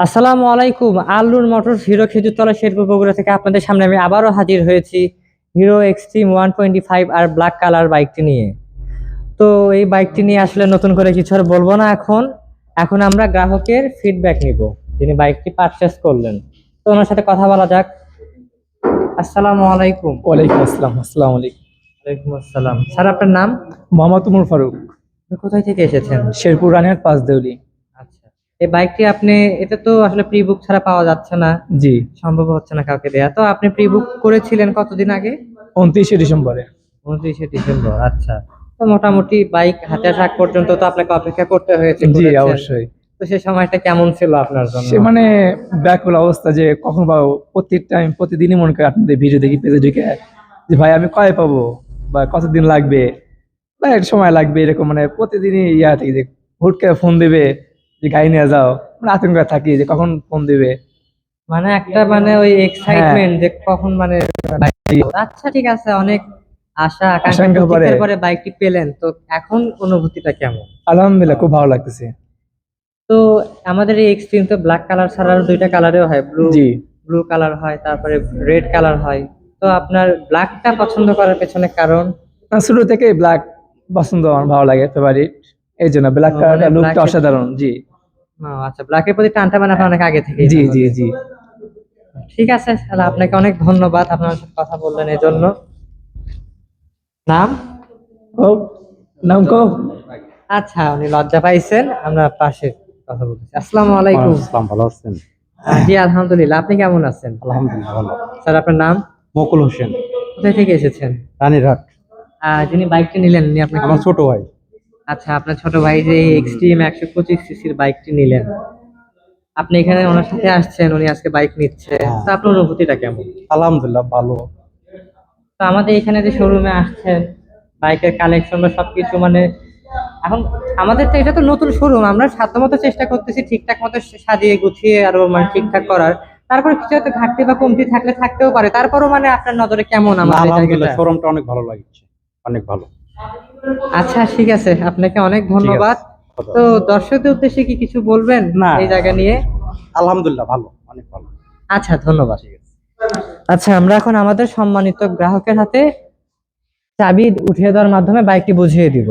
আসসালামু আলাইকুম Allur motor hero Khejurtala Sherpur Bogura থেকে আপনাদের সামনে আমি আবারও হাজির হয়েছি Hero Xtreme one twenty five আর ব্ল্যাক কালার বাইকটি নিয়ে। তো এই বাইকটি নিয়ে আসলে নতুন করে কিছু আর বলব না এখন। এখন আমরা গ্রাহকের ফিডব্যাক নিব যিনি বাইকটি পারচেস করলেন। তো ওনার সাথে কথা বলা যাক। আসসালামু আলাইকুম। ওয়ালাইকুম আসসালাম আসসালামু আলাইকুম। ওয়ালাইকুম আসসালাম। স্যার আপনার নাম? মোহাম্মদ উমর ফারুক। কোথায় থেকে এসেছেন? শেরপুর রানিহাট পাঁচ দেউলি আচ্ছা এই বাইকটি আপনি এটা তো আসলে প্রি বুক ছাড়া পাওয়া যাচ্ছে না। জি। সম্ভব হচ্ছে না কাউকে দেয়া। তো আপনি প্রি বুক করেছিলেন কতদিন আগে? উনত্রিশে ডিসেম্বরে। উনত্রিশে ডিসেম্বর আচ্ছা। তো মোটামুটি বাইক হাতে আসা পর্যন্ত তো আপনাকে অপেক্ষা করতে হয়েছে জি অবশ্যই। তো সেই সময়টা কেমন ছিল আপনার জন্য? সে মানে ব্যাকুল অবস্থা যে কখন পাবো প্রতি টাইম প্রতিদিনই মনে করি আপনাদের ভিডিও দেখি পেজে ঢুকে যে ভাই আমি কয় পাবো? বা কতদিন লাগবে? বা এক সময় লাগবে এরকম মানে প্রতিদিনই ইয়া থাকি যে হুট করে ফোন দেবে। যে গাড়ি নিয়ে যাও। মানে আতঙ্কে থাকি যে কখন ফোন দেবে। মানে একটা মানে ওই এক্সাইটমেন্ট যে কখন মানে আচ্ছা ঠিক আছে অনেক আশা আকাঙ্ক্ষা পরে। পরে বাইকটি পেলেন। তো এখন অনুভূতিটা কেমন? আলহামদুলিল্লাহ খুব ভালো লাগতেছে। তো আমাদের এই এক্সট্রিম তো ব্ল্যাক কালার ছাড়া দুইটা কালারেও হয়। ব্লু জি। ব্লু কালার হয় তারপরে রেড কালার হয়। তো আপনার ব্ল্যাকটা পছন্দ করার পেছনে কারণ? শুরু থেকে ব্ল্যাক পছন্দ আমার ভালো লাগে ফেভারিট এই জন্য ব্ল্যাক কালারটা লুকটা অসাধারণ জি। আচ্ছা ব্ল্যাকের প্রতি টানটা মানে আপনার অনেক আগে থেকে জি জি জি। ঠিক আছে তাহলে আপনাকে অনেক ধন্যবাদ আপনার সাথে কথা বললেন এই জন্য। নাম? ও নাম কো আচ্ছা উনি লজ্জা পাইছেন আমরা পাশে কথা বলতেছি। আসসালামু আলাইকুম। আসসালাম ভালো আছেন? জি আলহামদুলিল্লাহ আপনি কেমন আছেন? আলহামদুলিল্লাহ ভালো। স্যার আপনার নাম? মকুল হোসেন। কোথায় থেকে এসেছেন? রানীরহাট। আহ, যিনি বাইকটি নিলেন উনি আপনার আমার ছোট ভাই। আচ্ছা আপনার ছোট ভাই যে এক্সট্রিম একশো পঁচিশ সিসির বাইকটি নিলেন আপনি এখানে ওনার সাথে আসছেন উনি আজকে বাইক নিচ্ছে তো আপনার অনুভূতিটা কেমন? আলহামদুলিল্লাহ ভালো। তো আমাদের এখানে যে শোরুমে আসছেন বাইকের কালেকশন বা সবকিছু মানে এখন আমাদের তো এটা তো নতুন শোরুম আমরা সাধ্যমতো চেষ্টা করতেছি ঠিকঠাক মতো সাজিয়ে গুছিয়ে আরও মানে ঠিকঠাক করার। তারপরে কিছু হয়তো ঘাটতি বা কমতি থাকলে থাকতেও পারে তারপরও মানে আপনার নজরে কেমন জায়গাটা? শোরুমটা অনেক ভালো লাগছে অনেক ভালো। আচ্ছা ঠিক আছে। আপনাকে অনেক ধন্যবাদ। তো দর্শকদের উদ্দেশ্যে কি কিছু বলবেন না। এই জায়গা নিয়ে? আলহামদুলিল্লাহ ভালো অনেক ভালো। আচ্ছা ধন্যবাদ। আচ্ছা আমরা এখন আমাদের সম্মানিত গ্রাহকের হাতে চাবি উঠিয়ে দেওয়ার মাধ্যমে বাইকটি বুঝিয়ে দিব।